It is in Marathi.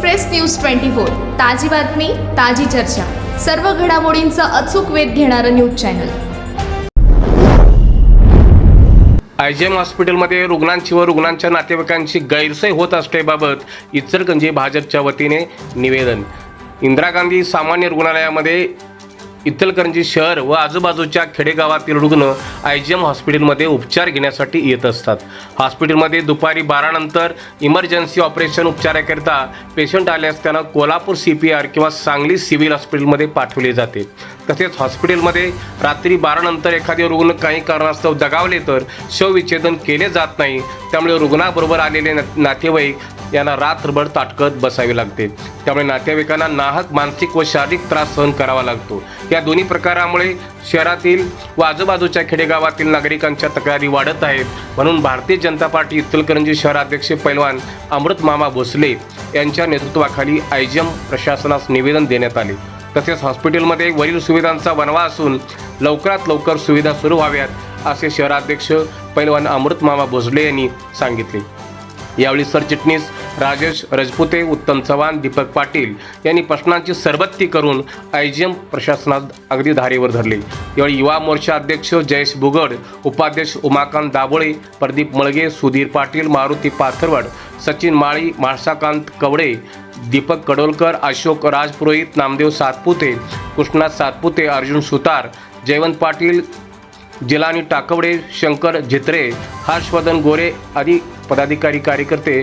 Express news twenty four. ताजी बातमी ताजी चर्चा. सर्व घडामोडींचा अचूक वेध घेणारं news channel. I G M हॉस्पिटलमध्ये रुग्णांची व रुग्णांच्या नातेवाईकांची गैरसोय होत असल्याबाबत इचलकंजी भाजपच्या वतीने निवेदन. इंदिरा गांधी सामान्य रुग्णालयामध्ये इचलकरंजी शहर व आजूबाजूच्या खेडेगावातील रुग्ण आय जी एम हॉस्पिटलमध्ये उपचार घेण्यासाठी येत असतात. हॉस्पिटलमध्ये दुपारी बारानंतर इमर्जन्सी ऑपरेशन उपचाराकरिता पेशंट आल्यास त्यांना कोल्हापूर सी पी आर किंवा सांगली सिव्हिल हॉस्पिटलमध्ये पाठवले जाते. तसेच हॉस्पिटलमध्ये रात्री बारानंतर एखादे रुग्ण काही कारणास्तव दगावले तर शवविच्छेदन केले जात नाही. त्यामुळे रुग्णाबरोबर आलेले नातेवाईक यांना रात्रभर ताटकत बसावे लागते. त्यामुळे नातेवाईकांना नाहक मानसिक व शारीरिक त्रास सहन करावा लागतो. या दोन्ही प्रकारामुळे शहरातील व आजूबाजूच्या खेडेगावातील नागरिकांच्या तक्रारी वाढत आहेत. म्हणून भारतीय जनता पार्टी इचलकरंजी शहराध्यक्ष पैलवान अमृत मामा भोसले यांच्या नेतृत्वाखाली आयजीएम प्रशासनास निवेदन देण्यात आले. तसेच हॉस्पिटलमध्ये वरील सुविधांचा वनवा असून लवकरात लवकर सुविधा सुरू व्हाव्यात असे शहराध्यक्ष पैलवान अमृत मामा भोसले यांनी सांगितले. यावेळी सरचिटणीस राजेश रजपुते उत्तम चव्हाण दीपक पाटील यांनी प्रश्नांची सरबत्ती करून आय जी एम प्रशासनात अगदी धारेवर धरले. यावेळी युवा मोर्चा अध्यक्ष जयेश बुगड उपाध्यक्ष उमाकांत दाभोळे प्रदीप मळगे सुधीर पाटील मारुती पाथरवड सचिन माळी माळसाकांत कवडे दीपक कडोलकर अशोक राजपुरोहित नामदेव सातपुते कृष्णा सातपुते अर्जुन सुतार जयवंत पाटील जिलानी टाकवडे शंकर झित्रे हर्षवर्धन गोरे आदी पदाधिकारी कार्यकर्ते